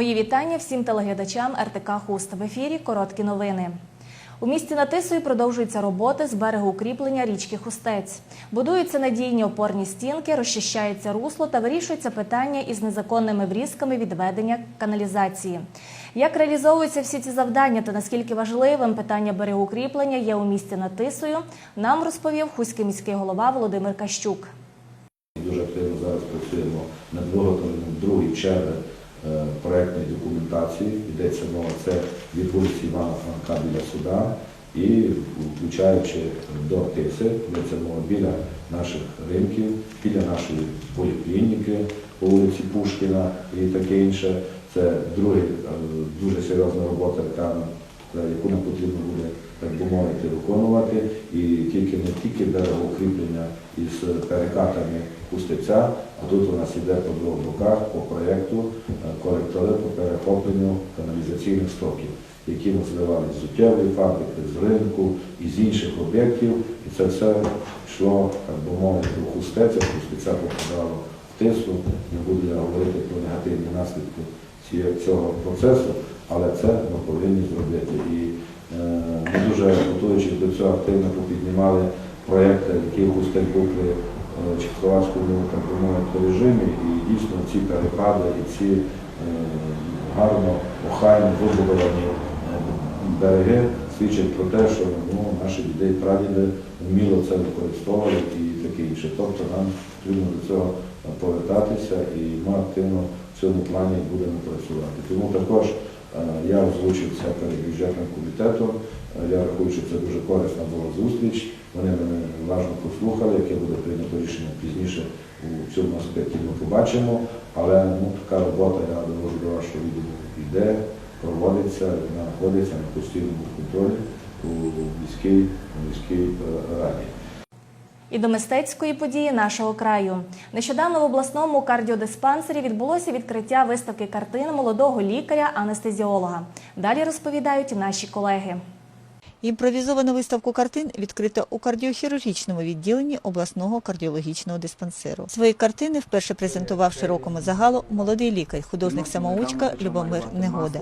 Мої вітання всім телеглядачам РТК Хуст. В ефірі короткі новини. У місті Натисою продовжуються роботи з берегоукріплення річки Хустець. Будуються надійні опорні стінки, розчищається русло та вирішується питання із незаконними врізками відведення каналізації. Як реалізовуються всі ці завдання та наскільки важливим питання берегоукріплення є у місті Натисою, нам розповів хуський міський голова Володимир Кащук. Дуже активно зараз працюємо над виготовленням другої черги е, проектної документації. Йдеться мова це від вулиці Івана Франка біля суда і включаючи до Тиси, йдеться мова біля наших ринків, біля нашої поліклініки по вулиці Пушкіна і таке інше. Це друга дуже серйозна робота, яка е, яку нам потрібно буде, так би мовити, виконувати. І тільки не тільки берегоукріплення із перекатами пустиця, тут у нас іде по двох боках по проєкту е, коректори по перехопленню каналізаційних стоків, які ми зливали з суттєвої фабрики, з ринку і з інших об'єктів. І це все йшло, так би мовити, у хустеця, хустиця попадало в тису. Не буду я говорити про негативні наслідки цього процесу, але це ми повинні зробити. І е, ми дуже готуючись до цього активно попіднімали проєкти, які хустель був при Чехословацькому так би режимі. І дійсно ці перепади і ці е, гарно, охайно вибудовані е, береги свідчать про те, що ну, наші діди прадіди вміло це використовували і таке інше. Тобто нам потрібно до цього повертатися і ми активно в цьому плані будемо працювати. Тому також е, я озвучив це перед бюджетним комітетом. Я рахую, що це дуже корисна була зустріч. Вони мене уважно послухали, яке буде прийнято рішення пізніше у цьому аспекті ми побачимо. Але ну, така робота, я довожу до вашого відомо, йде, проводиться, знаходиться на постійному контролі у міській, у міській е, раді. І до мистецької події нашого краю. Нещодавно в обласному кардіодиспансері відбулося відкриття виставки картин молодого лікаря-анестезіолога. Далі розповідають наші колеги. Імпровізовану виставку картин відкрито у кардіохірургічному відділенні обласного кардіологічного диспансеру. Свої картини вперше презентував широкому загалу молодий лікар, художник-самоучка Любомир Негода.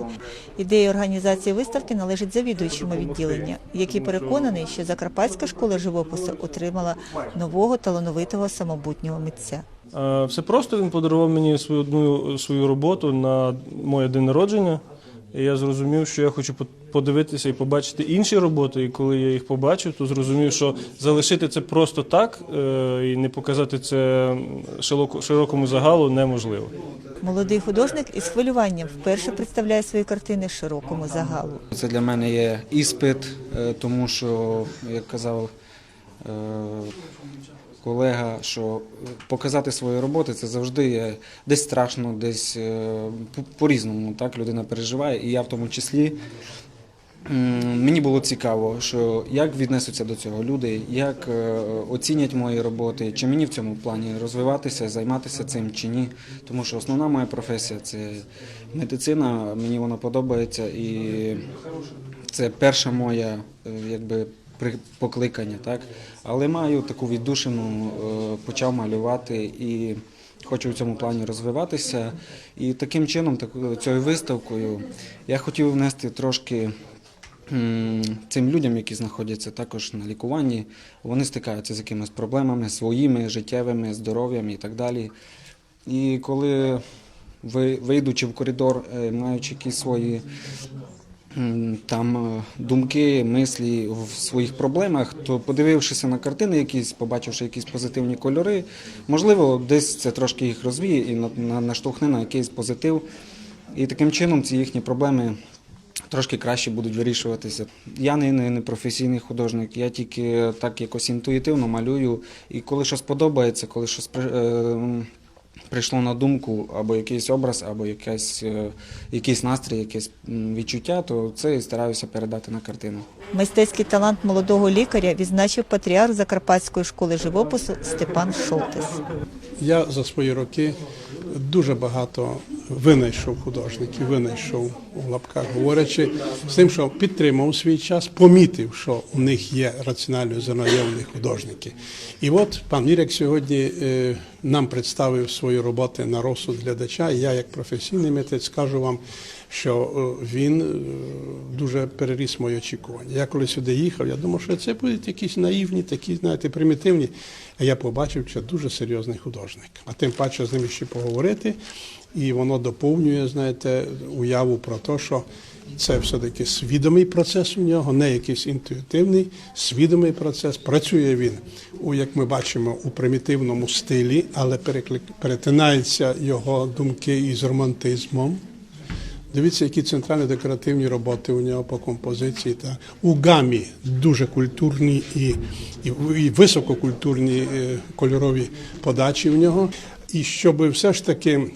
Ідея організації виставки належить завідуючому відділення, який переконаний, що Закарпатська школа живопису отримала нового талановитого самобутнього митця. Е, Все просто він подарував мені свою одну свою роботу на моє день народження. І я зрозумів, що я хочу по- подивитися і побачити інші роботи. І коли я їх побачив, то зрозумів, що залишити це просто так е, і не показати це широкому загалу неможливо. Молодий художник із хвилюванням вперше представляє свої картини широкому загалу. Це для мене є іспит, е, тому що, як казав е, колега, що показати свої роботи це завжди є десь страшно, десь е, по- по-різному так людина переживає, і я в тому числі. Мені було цікаво, що як віднесуться до цього люди, як е, оцінять мої роботи, чи мені в цьому плані розвиватися, займатися цим чи ні. Тому що основна моя професія це медицина, мені вона подобається і це перша моя е, якби покликання, так. Але маю таку віддушину, е, почав малювати і хочу в цьому плані розвиватися. І таким чином, цією виставкою, я хотів внести трошки. Цим людям, які знаходяться також на лікуванні, вони стикаються з якимись проблемами своїми, життєвими, здоров'ям і так далі. І коли ви, вийдучи в коридор, е, маючи якісь свої там е, думки, мислі в своїх проблемах, то подивившися на картини, якісь, побачивши якісь позитивні кольори, можливо, десь це трошки їх розвіє і на- на- наштовхне на якийсь позитив. І таким чином ці їхні проблеми трошки краще будуть вирішуватися. Я не, не, не професійний художник, я тільки так якось інтуїтивно малюю. І коли щось подобається, коли щось е, прийшло на думку, або якийсь образ, або якась, е, якийсь настрій, якесь відчуття, то це і стараюся передати на картину. Мистецький талант молодого лікаря відзначив патріарх Закарпатської школи живопису Степан Шолтес. Я за свої роки дуже багато винайшов художників, винайшов у лапках, говорячи з тим, що підтримав свій час, помітив, що у них є раціонально зерноєвні художники. І от пан Міряк сьогодні е, нам представив свої роботи на розсуд глядача. Я, як професійний митець, скажу вам, що е, він е, дуже переріс мої очікування. Я коли сюди їхав, я думав, що це будуть якісь наївні, такі, знаєте, примітивні. А я побачив, що дуже серйозний художник. А тим паче з ним ще поговорити, і воно доповнює, знаєте, уяву про те, що це все-таки свідомий процес у нього, не якийсь інтуїтивний, свідомий процес. Працює він, у, як ми бачимо, у примітивному стилі, але перетинаються його думки із романтизмом. Дивіться, які центральні декоративні роботи у нього по композиції. Та у гамі дуже культурні і, і, і висококультурні е, кольорові подачі у нього. І щоб все ж таки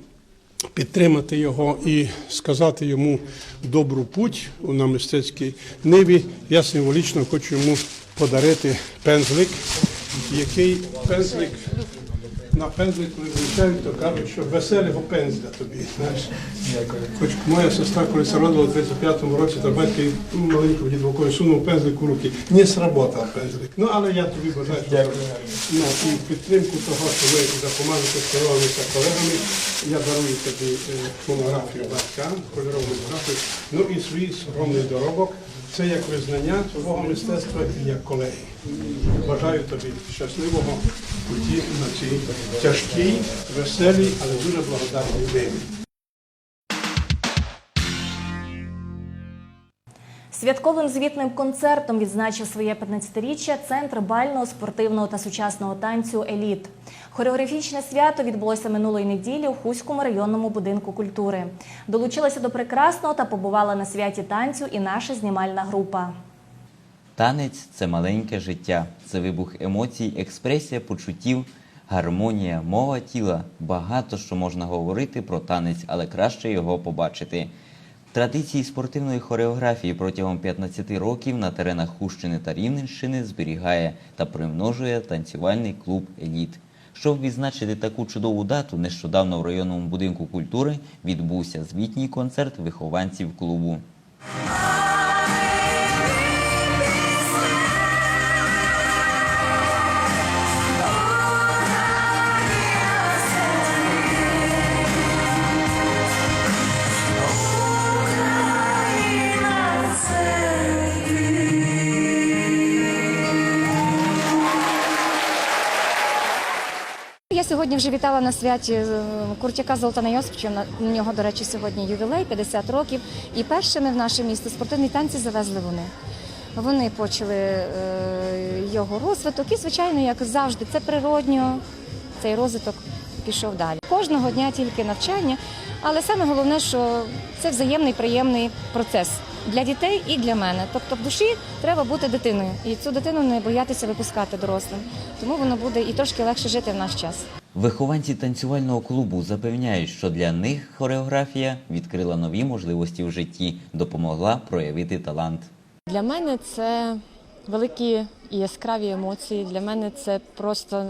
підтримати його і сказати йому добру путь на мистецькій ниві, я символічно хочу йому подарити пензлик, який пензлик на пензлик визначають, то кажуть, що веселого пензля тобі. Знаєш. Хоч моя сестра, коли це родила в 35-му році, то батько їй маленьку дід сунув пензлик у руки. Не сработав пензлик. Ну, але я тобі бажаю, що ну, і підтримку того, що ви допомагаєте керувалися колегами, я дарую тобі е, фонографію батька, кольорову фотографію, ну і свій скромний доробок. Це як визнання твого мистецтва і як колеги. Бажаю тобі щасливого путі на цій тяжкій, веселій, але дуже благодатній день. Святковим звітним концертом відзначив своє 15-річчя Центр бального, спортивного та сучасного танцю Еліт. Хореографічне свято відбулося минулої неділі у Хуському районному будинку культури. Долучилася до прекрасного та побувала на святі танцю і наша знімальна група. Танець це маленьке життя, це вибух емоцій, експресія почуттів, гармонія, мова тіла. Багато що можна говорити про танець, але краще його побачити. Традиції спортивної хореографії протягом 15 років на теренах Хущини та Рівненщини зберігає та примножує танцювальний клуб Еліт. Щоб відзначити таку чудову дату, нещодавно в районному будинку культури відбувся звітній концерт вихованців клубу. Сьогодні вже вітала на святі е, Куртяка Золотана Йосипча. На нього, до речі, сьогодні ювілей 50 років. І першими в наше місто спортивні танці завезли вони. Вони почали е, його розвиток, і звичайно, як завжди, це природньо. Цей розвиток пішов далі. Кожного дня тільки навчання, але саме головне, що це взаємний приємний процес для дітей і для мене. Тобто в душі треба бути дитиною, і цю дитину не боятися випускати дорослим. Тому воно буде і трошки легше жити в наш час. Вихованці танцювального клубу запевняють, що для них хореографія відкрила нові можливості в житті, допомогла проявити талант. Для мене це великі і яскраві емоції. Для мене це просто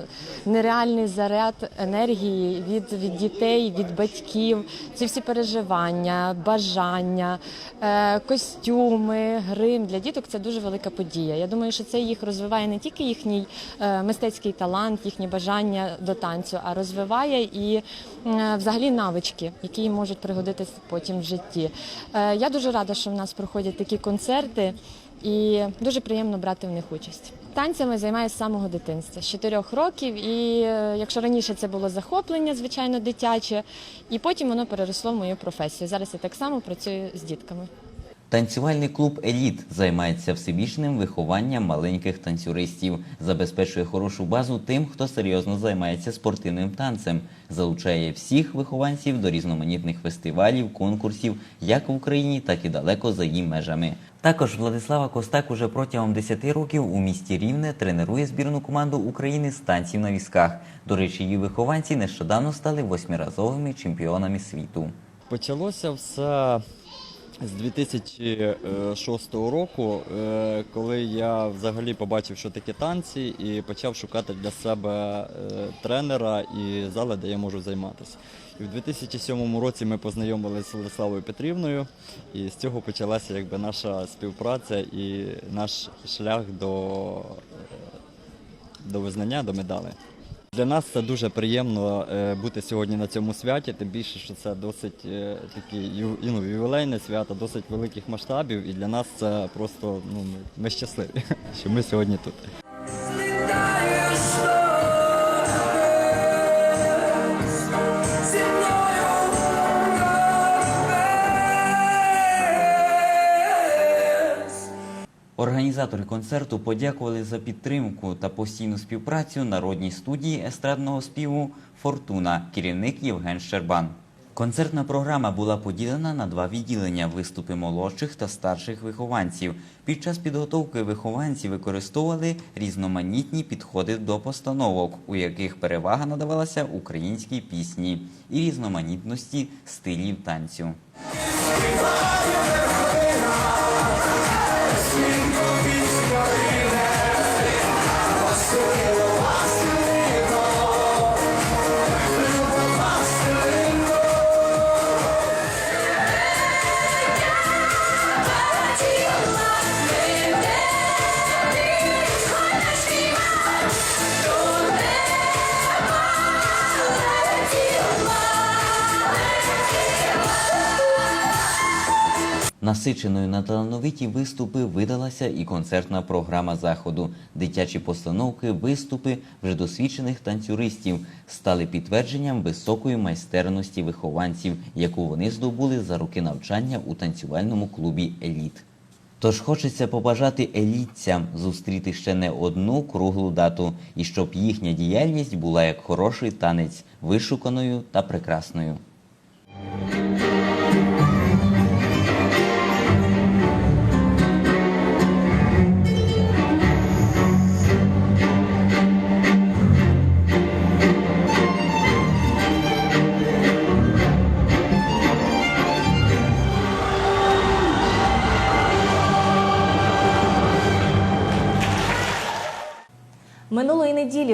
нереальний заряд енергії від, від дітей, від батьків. Ці всі переживання, бажання, е, костюми, грим для діток це дуже велика подія. Я думаю, що це їх розвиває не тільки їхній е, мистецький талант, їхнє бажання до танцю, а розвиває і е, взагалі навички, які їм можуть пригодитися потім в житті. Я дуже рада, що в нас проходять такі концерти. І дуже приємно брати в них участь. Танцями займаюся з самого дитинства, з 4 років. І е, якщо раніше це було захоплення, звичайно, дитяче, і потім воно переросло в мою професію. Зараз я так само працюю з дітками. Танцювальний клуб Еліт займається всебічним вихованням маленьких танцюристів, забезпечує хорошу базу тим, хто серйозно займається спортивним танцем, залучає всіх вихованців до різноманітних фестивалів, конкурсів, як в Україні, так і далеко за її межами. Також Владислава Костак уже протягом 10 років у місті Рівне тренує збірну команду України з танців на візках. До речі, її вихованці нещодавно стали восьмиразовими чемпіонами світу. Почалося все з 2006 року, е, коли я взагалі побачив, що таке танці, і почав шукати для себе е, тренера і зали, де я можу займатися. І в 2007 році ми познайомилися з Владиславою Петрівною, і з цього почалася якби наша співпраця і наш шлях до, до визнання, до медалей. Для нас це дуже приємно е, бути сьогодні на цьому святі, тим більше, що це досить е, таке ну, ювілейне свято, досить великих масштабів. І для нас це просто ну, ми щасливі, що ми сьогодні тут. Організатори концерту подякували за підтримку та постійну співпрацю народній студії естрадного співу Фортуна, керівник Євген Щербан. Концертна програма була поділена на два відділення виступи молодших та старших вихованців. Під час підготовки вихованці використовували різноманітні підходи до постановок, у яких перевага надавалася українській пісні і різноманітності стилів танцю. Sim. Насиченою на талановиті виступи видалася і концертна програма заходу. Дитячі постановки, виступи вже досвідчених танцюристів стали підтвердженням високої майстерності вихованців, яку вони здобули за роки навчання у танцювальному клубі Еліт. Тож хочеться побажати елітцям зустріти ще не одну круглу дату, і щоб їхня діяльність була як хороший танець, вишуканою та прекрасною.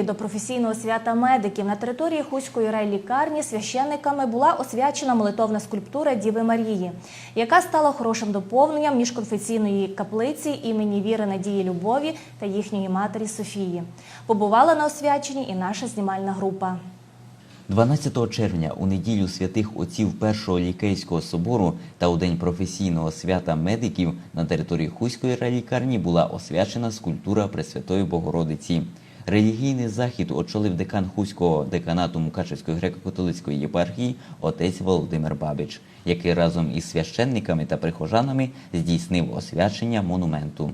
Неділі до професійного свята медиків на території Хуської райлікарні священниками була освячена молитовна скульптура Діви Марії, яка стала хорошим доповненням міжконфесійної каплиці імені Віри Надії Любові та їхньої матері Софії. Побувала на освяченні і наша знімальна група. 12 червня у неділю святих отців Першого лікейського собору та у день професійного свята медиків на території Хуської райлікарні була освячена скульптура Пресвятої Богородиці. Релігійний захід очолив декан Хуського деканату Мукачевської греко-католицької єпархії отець Володимир Бабич, який разом із священниками та прихожанами здійснив освячення монументу.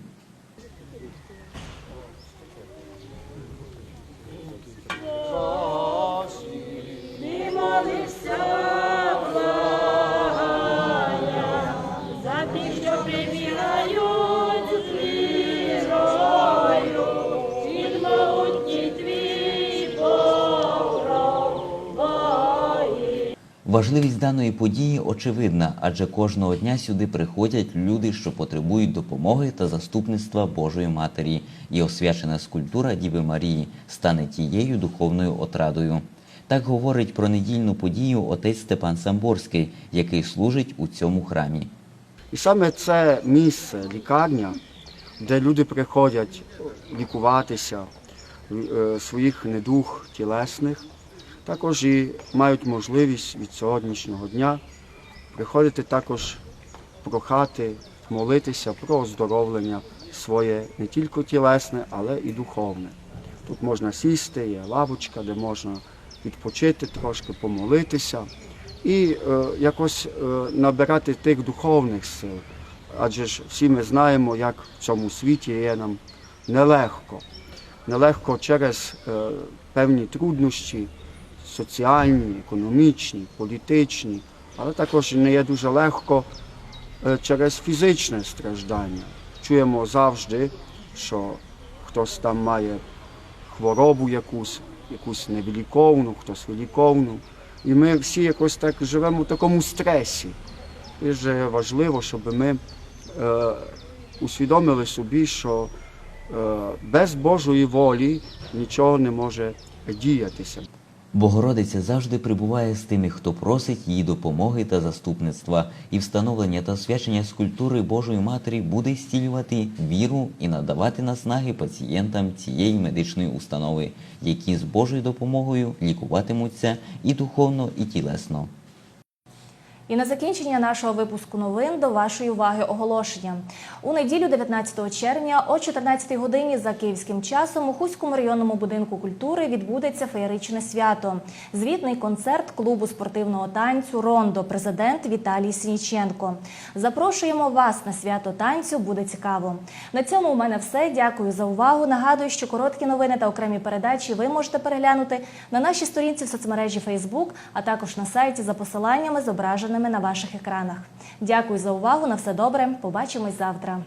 Важливість даної події очевидна, адже кожного дня сюди приходять люди, що потребують допомоги та заступництва Божої Матері, і освячена скульптура Діви Марії стане тією духовною отрадою. Так говорить про недільну подію отець Степан Самборський, який служить у цьому храмі. І саме це місце, лікарня, де люди приходять лікуватися е, своїх недуг тілесних, також і мають можливість від сьогоднішнього дня приходити також прохати, молитися про оздоровлення своє не тільки тілесне, але і духовне. Тут можна сісти, є лавочка, де можна відпочити трошки, помолитися і е, якось е, набирати тих духовних сил. Адже ж всі ми знаємо, як в цьому світі є нам нелегко. Нелегко через е, певні труднощі соціальні, економічні, політичні, але також не є дуже легко е, через фізичне страждання. Чуємо завжди, що хтось там має хворобу якусь, якусь невиліковну, хтось виліковну. І ми всі якось так живемо в такому стресі. дуже важливо, щоб ми е, усвідомили собі, що е, без Божої волі нічого не може діятися. Богородиця завжди прибуває з тими, хто просить її допомоги та заступництва, і встановлення та освячення скульптури Божої Матері буде стілювати віру і надавати наснаги пацієнтам цієї медичної установи, які з Божою допомогою лікуватимуться і духовно, і тілесно. І на закінчення нашого випуску новин до вашої уваги оголошення. У неділю 19 червня о 14 годині за київським часом у Хуському районному будинку культури відбудеться феєричне свято. Звітний концерт клубу спортивного танцю Рондо, президент Віталій Сініченко. Запрошуємо вас на свято танцю. Буде цікаво. На цьому у мене все. Дякую за увагу. Нагадую, що короткі новини та окремі передачі ви можете переглянути на нашій сторінці в соцмережі Facebook, а також на сайті за посиланнями, зображеними на ваших екранах. Дякую за увагу. На все добре. Побачимось завтра.